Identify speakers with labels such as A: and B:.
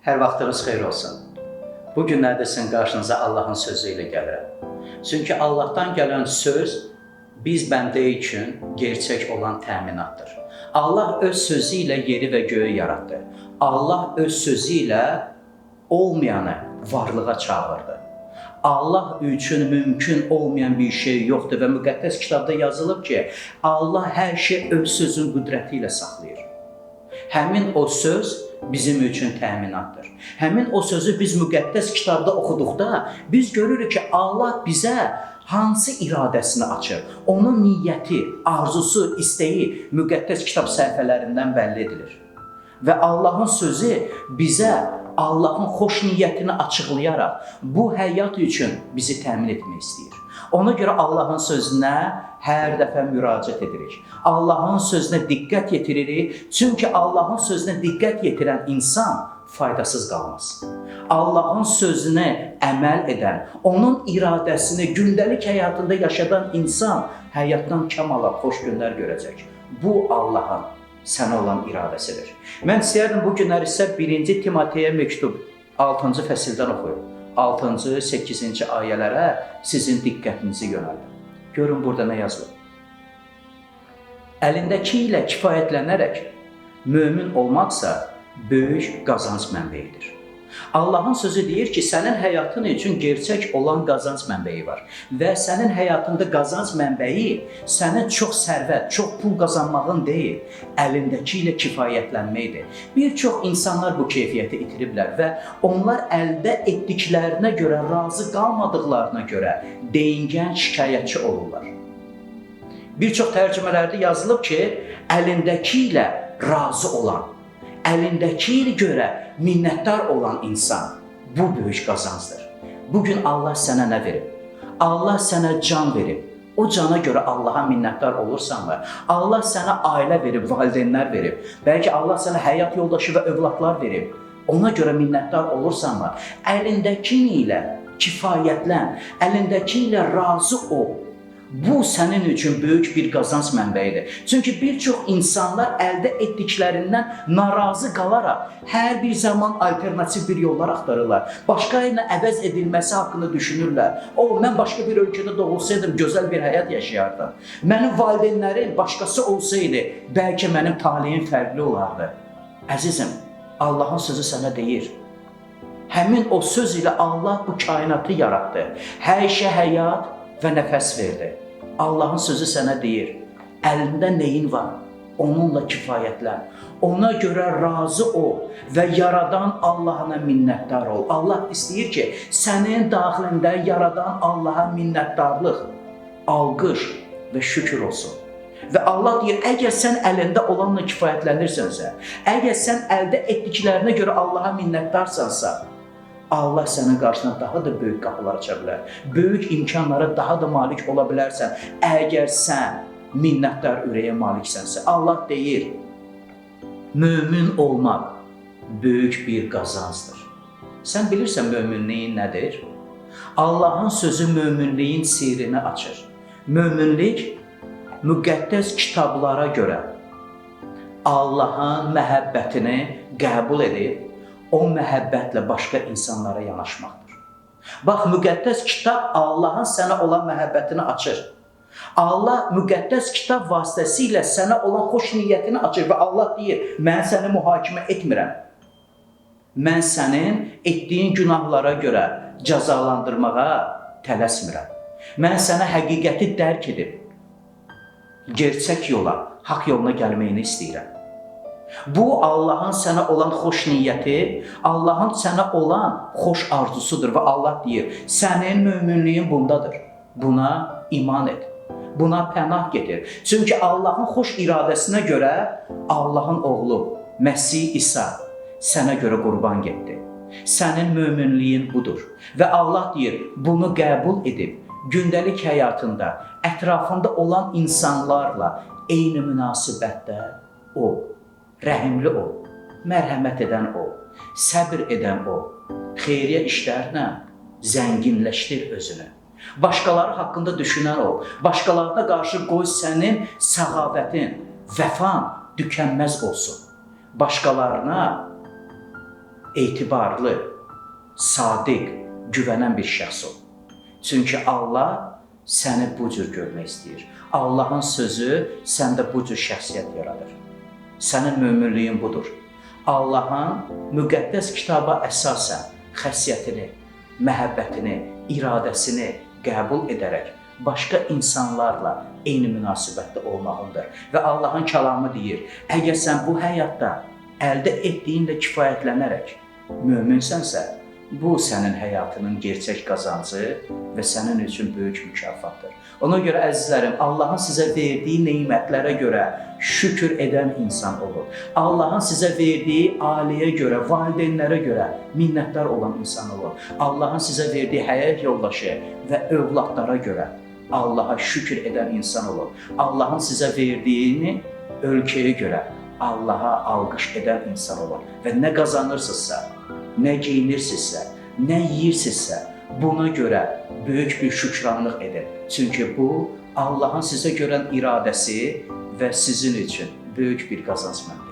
A: Hər vaxtınız xeyir olsun. Bu günlərdə sizin qarşınıza Allahın sözü ilə gəlirəm. Çünki Allahdan gələn söz biz bəndə üçün gerçək olan təminatdır. Allah öz sözü ilə yeri və göyü yaratdı. Allah öz sözü ilə olmayanı varlığa çağırdı. Allah üçün mümkün olmayan bir şey yoxdur və müqəddəs kitabda yazılıb ki, Allah hər şey öz sözün qüdrəti ilə saxlayır. Həmin o söz bizim üçün təminatdır. Həmin o sözü biz müqəddəs kitabda oxuduqda biz görürük ki, Allah bizə hansı iradəsini açır. Onun niyyəti, arzusu, istəyi müqəddəs kitab səhifələrindən bəlli edilir. Və Allahın sözü bizə Allahın xoş niyyətini açıqlayaraq bu həyat üçün bizi təmin etmək istəyir. Ona görə Allahın sözünə hər dəfə müraciət edirik. Allahın sözünə diqqət yetiririk, çünki Allahın sözünə diqqət yetirən insan faydasız qalmaz. Allahın sözünə əməl edən, onun iradəsini gündəlik həyatında yaşadan insan həyatdan kamala xoş günlər görəcək. Bu Allahın sənə olan iradəsidir. Mən istəyərdim bu günləri isə 1-ci Timoteyə məktub 6-cı fəsildən oxuyum. 6-cı, 8-ci ayələrə sizin diqqətinizi yönəldim. Görün burada nə yazılıb. Əlindəki ilə kifayətlənərək mömin olmaqsa böyük qazanc mənbəyidir. Allahın sözü deyir ki, sənin həyatın üçün gerçək olan qazanc mənbəyi var və sənin həyatında qazanc mənbəyi sənin çox sərvət, çox pul qazanmağın deyil, əlindəki ilə kifayətlənməkdir. Bir çox insanlar bu keyfiyyəti itiriblər və onlar əldə etdiklərinə görə razı qalmadıqlarına görə deyingən şikayətçi olurlar. Bir çox tərcümələrdə yazılıb ki, əlindəki ilə razı olan əlindəki ilə görə minnətdar olan insan bu böyük qazancdır. Bu gün Allah sənə nə verib? Allah sənə can verib. O cana görə Allaha minnətdar olursanmı? Allah sənə ailə verib, valideynlər verib. Bəlkə Allah sənə həyat yoldaşı və övladlar verib. Ona görə minnətdar olursanmı? Əlindəki ilə kifayətlən, əlindəki ilə razı ol. Bu sənin üçün böyük bir qazanc mənbəyidir. Çünki bir çox insanlar əldə etdiklərindən narazı qalaraq hər bir zaman alternativ bir yollar axtarırlar. Başqa ilə əvəz edilməsi haqqında düşünürlər. O, mən başqa bir ölkədə doğulsaydım gözəl bir həyat yaşayardım. Mənim valideynlərim başqası olsaydı, bəlkə mənim taleyim fərqli olardı. Əzizim, Allahın sözü sənə deyir. Həmin o söz ilə Allah bu kainatı yaratdı. Hər şey həyat və nəfəs verdi. Allahın sözü sənə deyir, əlində nəyin var? Onunla kifayətlən. Ona görə razı ol və yaradan Allahına minnətdar ol. Allah istəyir ki, sənin daxilində yaradan Allaha minnətdarlıq, alqış və şükür olsun. Və Allah deyir, əgər sən əlində olanla kifayətlənirsənsə, əgər sən əldə etdiklərinə görə Allaha minnətdarsansa, Allah sənin qarşına daha da böyük qapılar aça bilər. Böyük imkanlara daha da malik ola bilərsən. Əgər sən minnətdar ürəyə maliksənsə, Allah deyir, mömin olmaq böyük bir qazancdır. Sən bilirsən möminliyin nədir? Allahın sözü möminliyin sirrini açır. Möminlik müqəddəs kitablara görə Allahın məhəbbətini qəbul edib o məhəbbətlə başqa insanlara yanaşmaqdır. Bax, müqəddəs kitab Allahın sənə olan məhəbbətini açır. Allah müqəddəs kitab vasitəsilə sənə olan xoş niyyətini açır və Allah deyir, mən səni mühakimə etmirəm. Mən sənin etdiyin günahlara görə cəzalandırmağa tələsmirəm. Mən sənə həqiqəti dərk edib gerçək yola, haqq yoluna gəlməyini istəyirəm. Bu Allahın sənə olan xoş niyyəti, Allahın sənə olan xoş arzusudur və Allah deyir: "Sənin möminliyin bundadır. Buna iman et. Buna pənah getir. Çünki Allahın xoş iradəsinə görə Allahın oğlu Məsih İsa sənə görə qurban getdi. Sənin möminliyin budur. Və Allah deyir: "Bunu qəbul edib gündəlik həyatında ətrafında olan insanlarla eyni münasibətdə ol." Rəhimli ol, mərhəmət edən ol, səbr edən ol, xeyriyyə işlərlə zənginləşdir özünü. Başqaları haqqında düşünən ol. Başqalarına qarşı qoy sənin səxavətin, vəfan tükənməz olsun. Başqalarına etibarlı, sadiq, güvənən bir şəxs ol. Çünki Allah səni bu cür görmək istəyir. Allahın sözü səndə bu cür şəxsiyyət yaradır. Sənin möminliyin budur. Allahın müqəddəs kitaba əsasən xəssiyyətini, məhəbbətini, iradəsini qəbul edərək başqa insanlarla eyni münasibətdə olmağındır. Və Allahın kəlamı deyir: əgər sən bu həyatda əldə etdiyinlə kifayətlənərək möminsənsə, bu sənin həyatının gerçək qazancı və sənin üçün böyük mükafatdır. Ona görə əzizlərim, Allahın sizə verdiyi nemətlərə görə şükür edən insan olun. Allahın sizə verdiyi aliyə görə, valideynlərə görə minnətdar olan insan olun. Allahın sizə verdiyi həyat yoldaşı və övladlara görə Allaha şükür edən insan olun. Allahın sizə verdiyini ölkəyə görə Allaha alqış edən insan olun və nə qazanırsınızsa, nə geyinirsinizsə, nə yeyirsinizsə, buna görə böyük bir şükranlıq edin. Çünki bu Allahın sizə görən iradəsi və sizin üçün böyük bir qazanc mənbəyidir.